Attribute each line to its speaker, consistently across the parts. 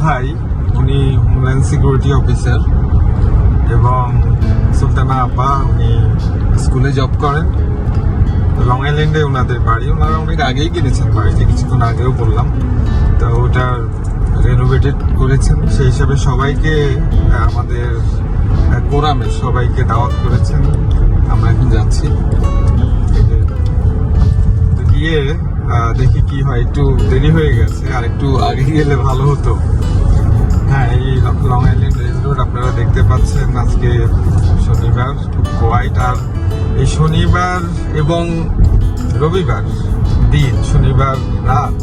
Speaker 1: ভাই, উনি homeland security officer এবং সুলতানা আপা উনি স্কুলে জব করেন। লং আইল্যান্ডে ওনাদের বাড়ি। ওনারা অনেক আগেই কিনেছেন বাড়িতে, কিছুক্ষণ আগেও বললাম। তো ওটার রেনোভেটেড করেছেন। সেই হিসাবে সবাইকে আমাদের কোরামে সবাইকে দাওয়াত করেছেন। আমরা এখন যাচ্ছি। গিয়ে দেখি কি হয়। একটু দেরি হয়ে গেছে, আর একটু আগে গেলে ভালো হতো। হ্যাঁ এই লং আইল্যান্ড রেল রোড আপনারা দেখতে পাচ্ছেন আজকে শনিবার, খুব কোয়াইট আর এই শনিবার এবং রবিবার দিন, শনিবার রাত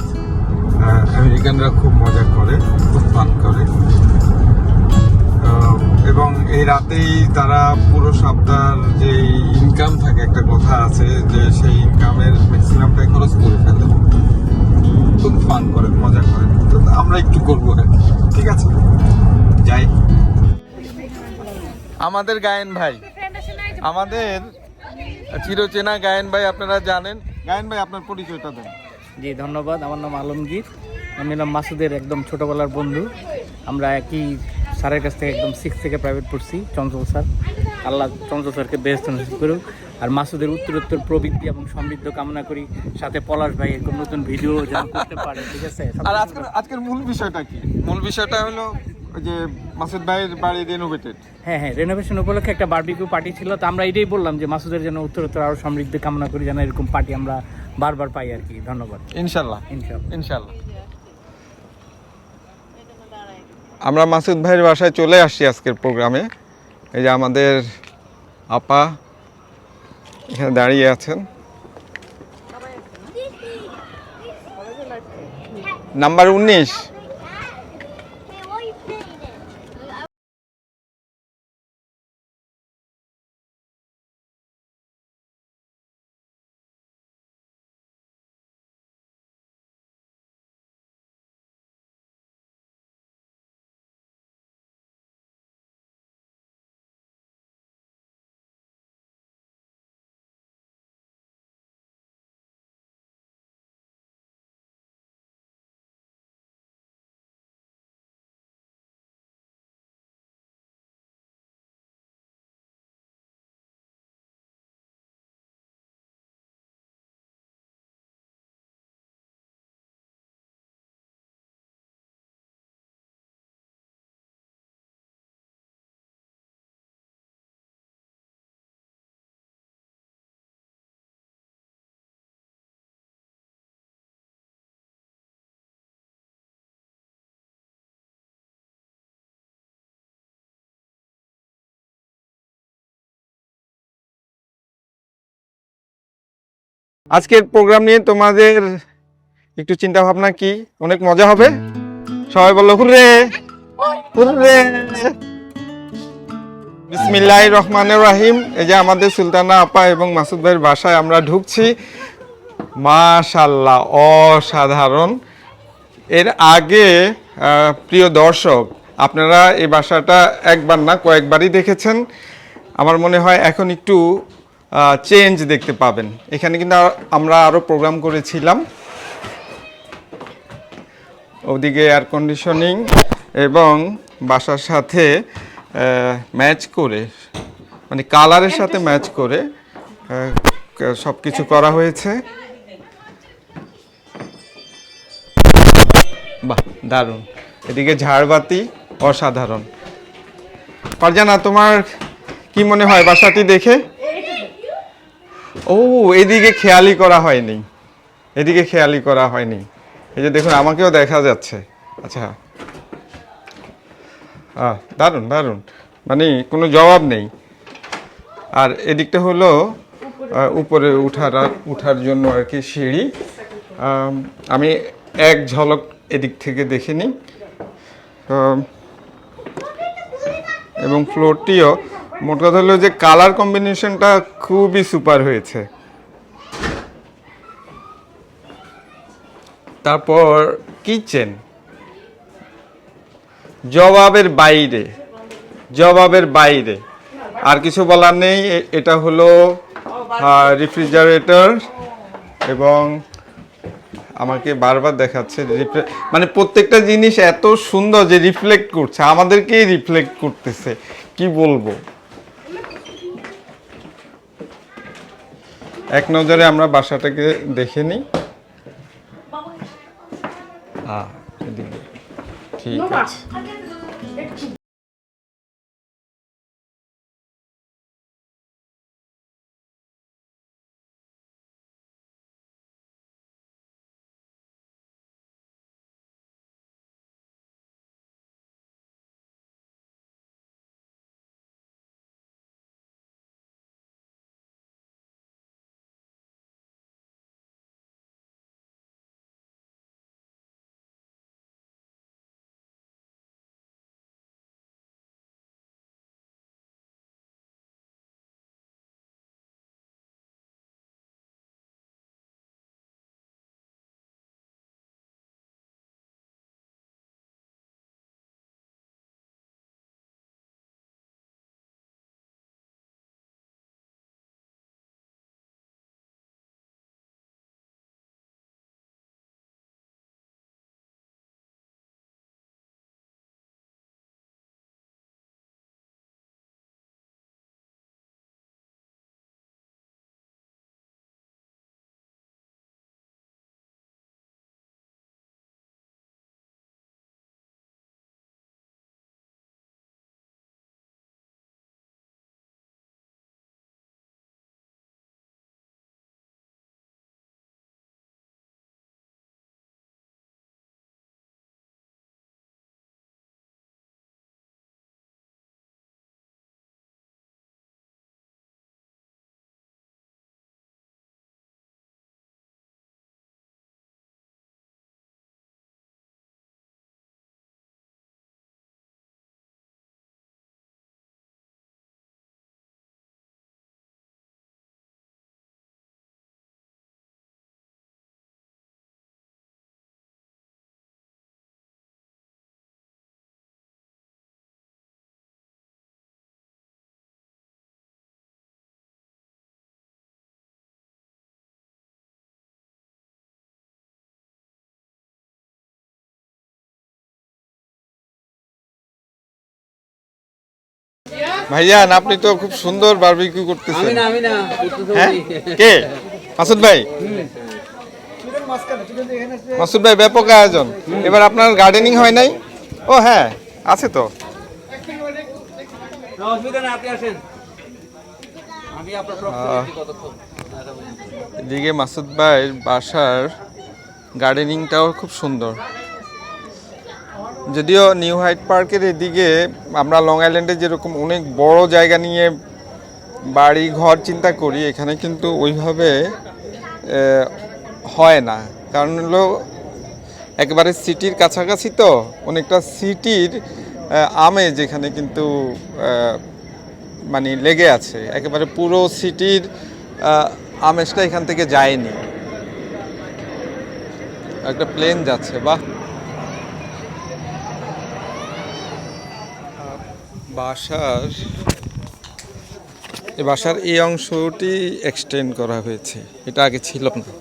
Speaker 1: আমেরিকানরা খুব মজা করে, খুব ফান করে। এই রাতেই তারা পুরো সপ্তাহ যে ইনকাম থাকে, একটা কথা আছে যে সেই ইনকামের ম্যাক্সিমামটাই খরচ করে ফেলে। খুব ফান করে, মজা করে। তো আমরা একটু করব আর ঠিক আছে? যাই। আমাদের গায়েন ভাই, আমাদের চিরচেনা গায়েন ভাই, আপনারা জানেন। গায়েন ভাই, আপনার পরিচয়টা দেন।
Speaker 2: জি, ধন্যবাদ। আমার নাম আলমগীর। আমি নাম মাসুদের একদম ছোটবেলার বন্ধু। আমরা একই স্যারের কাছ থেকে একদম সিক্স থেকে প্রাইভেট পড়ছি চঞ্চল স্যার। আল্লাহ চঞ্চল স্যারকে বেস্ট নসিব করুক। আর মাসুদের উত্তরোত্তর প্রবৃত্তি এবং সমৃদ্ধ কামনা করি সাথে পলাশ ভাই এরকম নতুন ভিডিও যেন করতে পারে ঠিক আছে?
Speaker 1: আর আজকের আজকের মূল বিষয়টা কি? মূল বিষয়টা হলো যে মাসুদ ভাইয়ের বাড়ি রেনোভেটেড
Speaker 2: হ্যাঁ হ্যাঁ রেনোভেশন উপলক্ষে একটা বারবিকিউ পার্টি ছিল তো আমরা এটাই বললাম যে মাসুদের যেন উত্তরোত্তর আরও সমৃদ্ধ কামনা করি যেন এরকম পার্টি আমরা বারবার পাই আর কি। ধন্যবাদ।
Speaker 1: ইনশাল্লাহ।
Speaker 2: ইনশাআল্লাহ
Speaker 1: ইনশাল্লাহ। আমরা মাসুদ ভাইয়ের বাসায় চলে আসছি আজকের প্রোগ্রামে। এই যে আমাদের আপা এখানে দাঁড়িয়ে আছেন। নাম্বার উনিশ। আজকের প্রোগ্রাম নিয়ে তোমাদের একটু চিন্তা ভাবনা কি? অনেক মজা হবে। সবাই বলল হুরে হুরে বিসমিল্লাহ রহমান রাহিম। এই যে আমাদের সুলতানা আপা এবং মাসুদ ভাইয়ের বাসায় আমরা ঢুকছি। মাশাল্লাহ অসাধারণ। এর আগে প্রিয় দর্শক, আপনারা এই বাসাটা একবার না কয়েকবারই দেখেছেন। আমার মনে হয় এখন একটু চেঞ্জ দেখতে পাবেন। এখানে কিন্তু আমরা আরও প্রোগ্রাম করেছিলাম। ওদিকে এয়ার কন্ডিশনিং এবং বাসার সাথে ম্যাচ করে মানে কালারের সাথে ম্যাচ করে সব কিছু করা হয়েছে। বাহ, দারুণ। এদিকে ঝাড়বাতি অসাধারণ। পারজানা, তোমার কি মনে হয় বাসাটি দেখে? ও, এদিকে খেয়ালি করা হয়নি। এদিকে খেয়ালি করা হয়নি। এই যে দেখুন, আমাকেও দেখা যাচ্ছে। আচ্ছা। দারুণ দারুণ। মানে কোনো জবাব নেই। আর এদিকটা হলো উপরে উঠার উঠার জন্য আর কি সিঁড়ি। আমি এক ঝলক এদিক থেকে দেখে নিই এবং ফ্লোরটিও মোট কথা হলো যে কালার কম্বিনেশনটা খুবই সুপার হয়েছে। তারপর কিচেন জবাবের বাইরে। জবাবের বাইরে। আর কিছু বলার নেই এটা হলো রেফ্রিজারেটর এবং আমাকে বারবার দেখাচ্ছে মানে প্রত্যেকটা জিনিস এত সুন্দর যে রিফ্লেক্ট করছে, আমাদেরকেই রিফ্লেক্ট করতেছে। কি বলব? এক নজরে আমরা বাসাটাকে দেখে নিই। হ্যাঁ ঠিক আছে। ভাইয়ান আপনি তো খুব সুন্দর বারবিকিউ করতেছেন।
Speaker 2: আমি না
Speaker 1: হ্যাঁ? কে? মাসুদ ভাই? মাসুদ ভাই ব্যাপক আয়োজন। এবার আপনার গার্ডেনিং হয় নাই? ও হ্যাঁ আছে তো। এদিকে মাসুদ ভাইয়ের বাসার গার্ডেনিংটাও খুব সুন্দর। যদিও নিউ হাইট পার্কের এদিকে আমরা লং আইল্যান্ডে যেরকম অনেক বড় জায়গা নিয়ে বাড়ি ঘর চিন্তা করি, এখানে কিন্তু ওইভাবে হয় না। কারণ হলো একেবারে সিটির কাছাকাছি তো, অনেকটা সিটির আমেজ এখানে কিন্তু মানে লেগে আছে। একেবারে পুরো সিটির আমেজটা এখান থেকে যায়নি। একটা প্লেন যাচ্ছে, বাহ! বাসার বাসার এই অংশটি এক্সটেন্ড করা হয়েছে। এটা আগে ছিল না।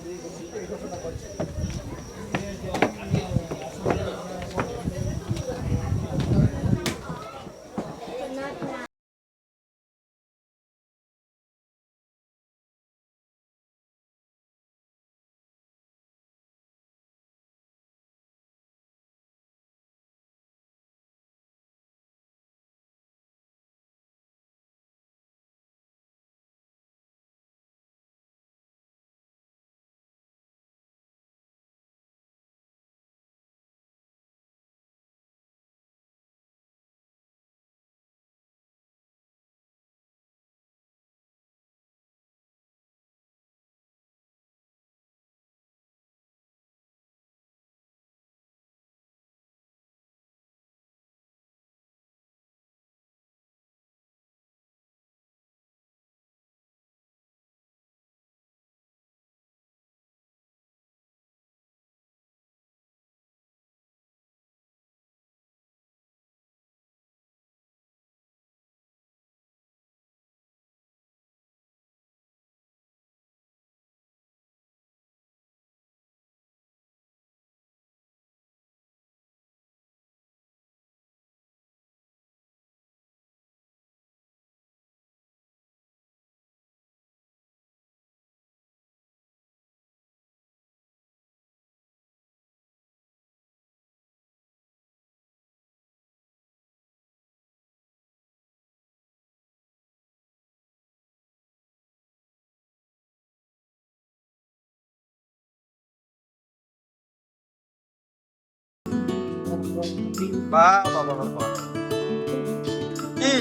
Speaker 1: কি?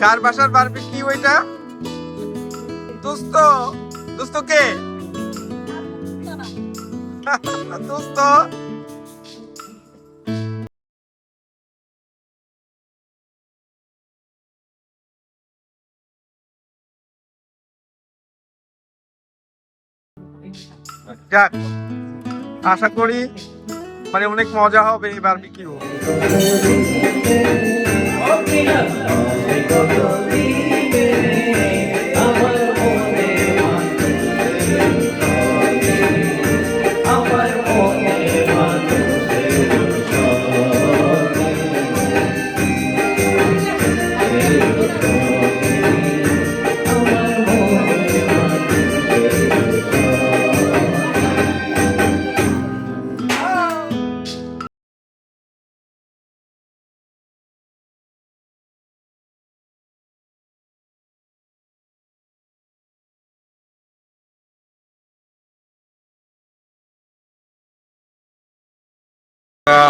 Speaker 1: কার বাসার বারবি কি ওইটা? দোস্ত। দোস্ত কে? দোস্ত। যাক আশা করি মানে অনেক মজা হবে এই বারবিকিউ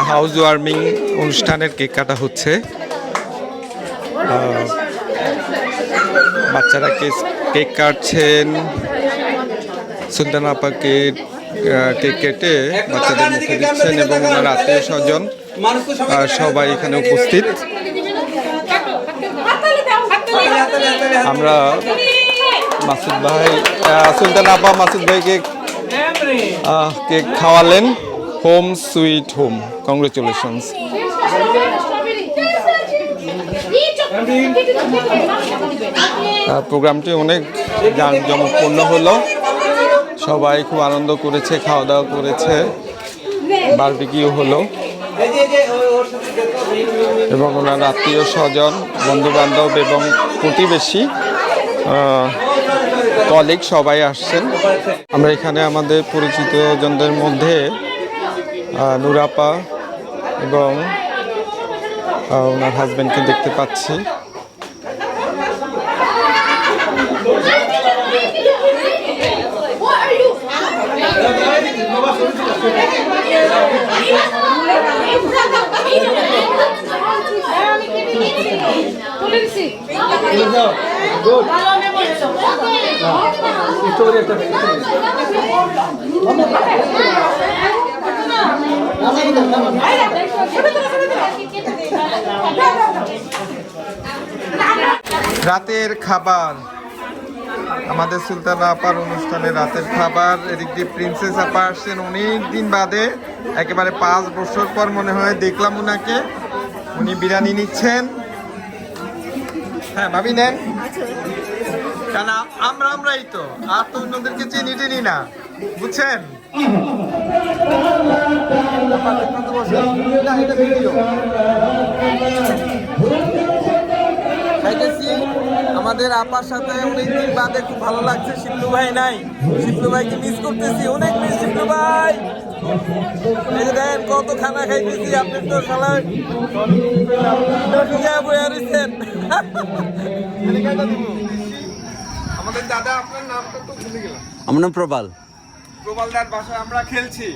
Speaker 1: হাউস ওয়ার্মিং অনুষ্ঠানের কেক কাটা হচ্ছে। বাচ্চারা কেস- কেক কাটছেন। সুলতান কেক কেটে বাচ্চাদের মুখে দিচ্ছেন এবং ওনার আত্মীয় স্বজন সবাই এখানে উপস্থিত। আমরা মাসুদ ভাই সুলতান আপা, মাসুদ ভাইকে cake খাওয়ালেন। Home sweet home. Congratulations প্রোগ্রামটি অনেক জাঁকজমকপূর্ণ হলো। সবাই খুব আনন্দ করেছে খাওয়া দাওয়া করেছে বারবিকিউ হলো। এবং ওনার আত্মীয় স্বজন বন্ধু বান্ধব এবং প্রতিবেশী কলিগ সবাই আসছেন। আমরা এখানে আমাদের পরিচিত জনদের মধ্যে নুরাপা এবং ওনার হাজব্যান্ডকে দেখতে পাচ্ছি। রাতের খাবার। আমাদের সুলতান আপার অনুষ্ঠানে রাতের খাবার, এদিক দিয়ে প্রিন্সেস আপা আসছেন। অনেক দিন বাদে একেবারে পাঁচ বছর পর মনে হয় দেখলাম ওনাকে উনি বিরিয়ানি নিচ্ছেন। হ্যাঁ ভাবি নেন। কেন, আমরা আমরাই তো। আর তো অন্যদেরকে চিনি টিনি না। বুঝছেন? আমাদের আপার সাথে অনেকদিন বাদে খুব ভালো লাগছে। শিবলু ভাই নাই। শিবলু ভাইকে মিস করতেছি। অনেক মিস শিবলু ভাই। দেখেন কত খানা খাইতেছি। আপনি তো শালা যা বইয়া আমাদের দাদা আপনার নামটা তো ভুলে গেলাম।
Speaker 3: আমার নাম প্রবাল।
Speaker 1: গোপালদার বাসায় আমরা খেলছি।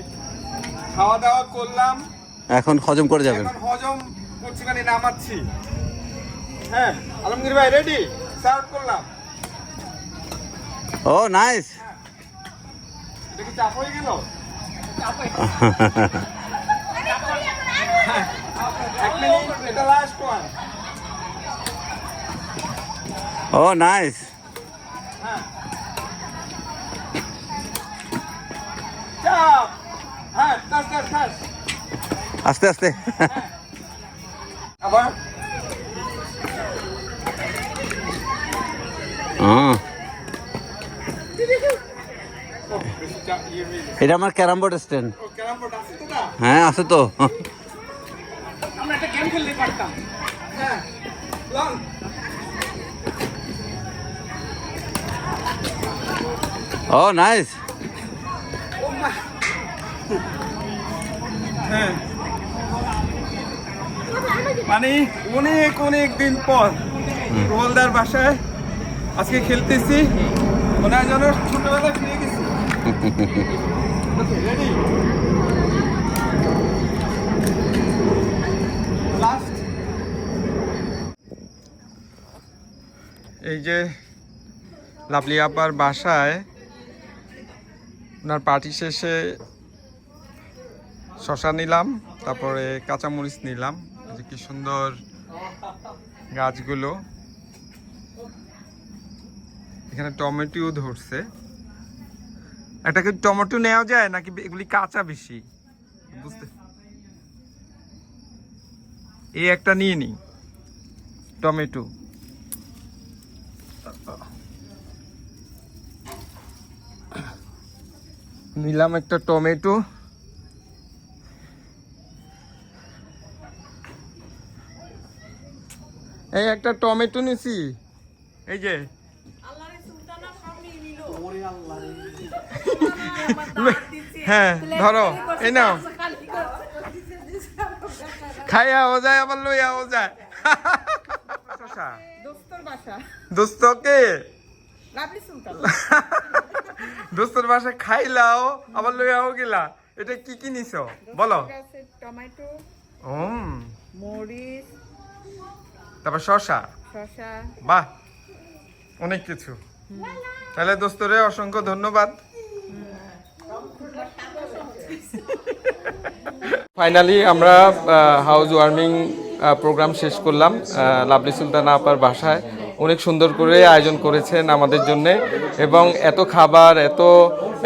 Speaker 1: খাওয়া দাওয়া করলাম।
Speaker 3: এখন হজম করে যাবেন।
Speaker 1: এখন হজম করছি মানে নামাচ্ছি। হ্যাঁ আলমগীর ভাই রেডি সার্ভ করলাম।
Speaker 3: ও নাইস
Speaker 1: এটা কি চাপ হয়ে গেল? এক মিনিট এটা লাস্ট ওয়ান
Speaker 3: ও নাইস
Speaker 1: হ্যাঁ।
Speaker 3: আস্তে আস্তে।
Speaker 1: আবার?
Speaker 3: এটা আমার ক্যারাম বোর্ড স্ট্যান্ড। হ্যাঁ আছে তো।
Speaker 1: হ্যাঁ
Speaker 3: ও নাইস।
Speaker 1: হ্যাঁ। মানে অনেক অনেক দিন পর রোলদার বাসায় আজকে খেলতেছি। ওনার জন্য ছোটবেলা খেলে গেছি। এই যে লাভলি আপার বাসায় ওনার পার্টি শেষে শশা নিলাম, তারপরে কাঁচামরিচ নিলাম। যে কি সুন্দর গাছগুলো। এখানে টমেটো ধরছে। একটা কি টমেটো নেওয়া যায় নাকি এগুলি কাঁচা বেশি? বুঝতে এই একটা নিয়ে নিই টমেটো। নিলাম একটা টমেটো। এই একটা টমেটো নিছি। এই যে। হ্যাঁ ধরো এই নাও। খাইয়া ও যায় আবার লইয়া ও যায়। শশা। দোস্ত কে? দোস্তর বাসা খাইলাও আবার লইয়াও গেলা। এটা কি কি নিছো? বলো।
Speaker 4: টমেটো মরিচ
Speaker 1: তারপর শশা।
Speaker 4: শশা।
Speaker 1: বাহ অনেক কিছু। তাহলে দোস্তরে অসংখ্য ধন্যবাদ। ফাইনালি আমরা হাউস ওয়ার্মিং প্রোগ্রাম শেষ করলাম লাভলি সুলতানা আপার বাসায়। অনেক সুন্দর করে আয়োজন করেছেন আমাদের জন্য। এবং এত খাবার, এত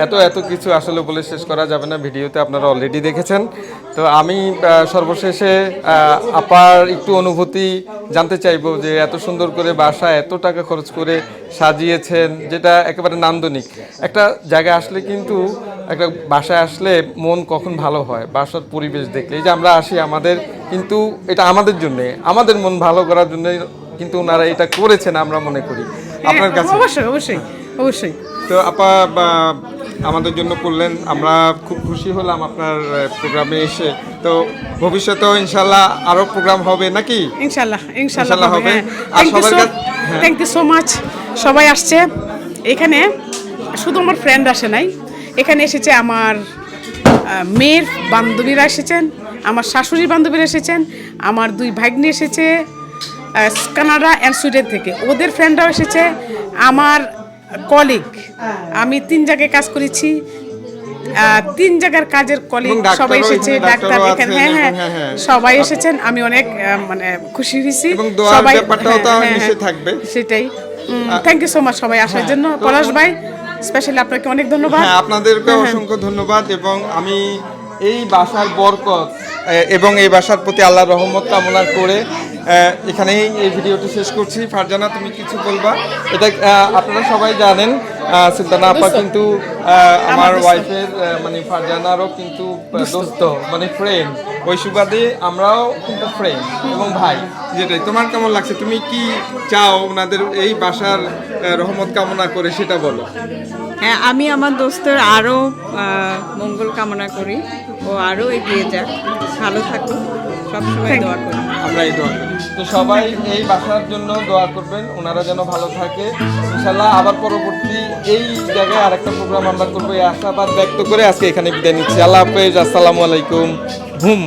Speaker 1: এত এত কিছু আসলে বলে শেষ করা যাবে না, ভিডিওতে আপনারা অলরেডি দেখেছেন। তো আমি সর্বশেষে আপার একটু অনুভূতি জানতে চাইব যে এত সুন্দর করে বাসা এত টাকা খরচ করে সাজিয়েছেন, যেটা একেবারে নান্দনিক। একটা জায়গায় আসলে কিন্তু একটা বাসায় আসলে মন কখন ভালো হয়, বাসার পরিবেশ দেখলে। এই যে আমরা আসি আমাদের, কিন্তু এটা আমাদের জন্যে, আমাদের মন ভালো করার জন্য কিন্তু ওনারা এটা করেছেন আমরা মনে করি। আপনার কাছে?
Speaker 4: অবশ্যই অবশ্যই অবশ্যই।
Speaker 1: তো আপা আমাদের জন্য করলেন আমরা খুব খুশি হলাম আপনার প্রোগ্রামে এসে। তো ভবিষ্যতেও ইনশাল্লাহ আরও প্রোগ্রাম হবে নাকি?
Speaker 4: ইনশাল্লাহ
Speaker 1: ইনশাল্লাহ হবে।
Speaker 4: হবে।
Speaker 1: আর সবার কাছে- হ্যাঁ।
Speaker 4: থ্যাংক ইউ সো মাচ সবাই আসছে। এখানে শুধু আমার ফ্রেন্ড আসে নাই। এখানে এসেছে আমার মেয়ের বান্ধবীরা এসেছেন আমার শাশুড়ির বান্ধবীরা এসেছেন আমার দুই ভাগ্নি এসেছে কানাডা অ্যান্ড সুইডেন থেকে। ওদের ফ্রেন্ডরাও এসেছে আমার কলিগ আমি তিন জায়গায় কাজ করেছি তিন জায়গার কাজের কলিগ সবাই এসেছে ডাক্তার এখানে হ্যাঁ
Speaker 1: হ্যাঁ,
Speaker 4: হ্যাঁ
Speaker 1: হ্যাঁ।
Speaker 4: সবাই এসেছেন আমি অনেক মানে খুশি হয়েছি।
Speaker 1: দোয়ার ব্যাপারটাও থাকবে।
Speaker 4: সেটাই। থ্যাংক ইউ সো মাচ সবাই আসার জন্য। পলাশ ভাই স্পেশালি আপনাকে অনেক ধন্যবাদ।
Speaker 1: হ্যাঁ আপনাদেরকে অসংখ্য ধন্যবাদ এবং আমি এই বাসার বরকত এবং এই বাসার প্রতি আল্লাহর রহমত কামনা করে এখানেই এই ভিডিওটি শেষ করছি। ফারজানা, তুমি কিছু বলবা? এটা আপনারা সবাই জানেন সুলতানা আপা কিন্তু আহ, আমার ওয়াইফের মানে ফারজানারও কিন্তু দোস্ত মানে ফ্রেন্ড ওই সুবাদে আমরাও কিন্তু ফ্রেন্ড এবং ভাই। যেটাই। তোমার কেমন লাগছে? তুমি কি চাও ওনাদের এই বাসার রহমত কামনা করে সেটা বলো।
Speaker 5: হ্যাঁ আমি আমার দোস্তের আরও মঙ্গল কামনা করি। ও আরও এগিয়ে যাক। ভালো থাকুক। সবসময় দোয়া করি।
Speaker 1: আমরা এই দোয়া করি। তো সবাই এই বাসার জন্য দোয়া করবেন, ওনারা যেন ভালো থাকে। ইনশাল্লাহ আবার পরবর্তী এই জায়গায় আরেকটা প্রোগ্রাম আমরা করব। এই আশাবাদ ব্যক্ত করে আজকে এখানে বিদায় নিচ্ছি। আল্লাহ হাফেজ, আসসালামু আলাইকুম। হুম।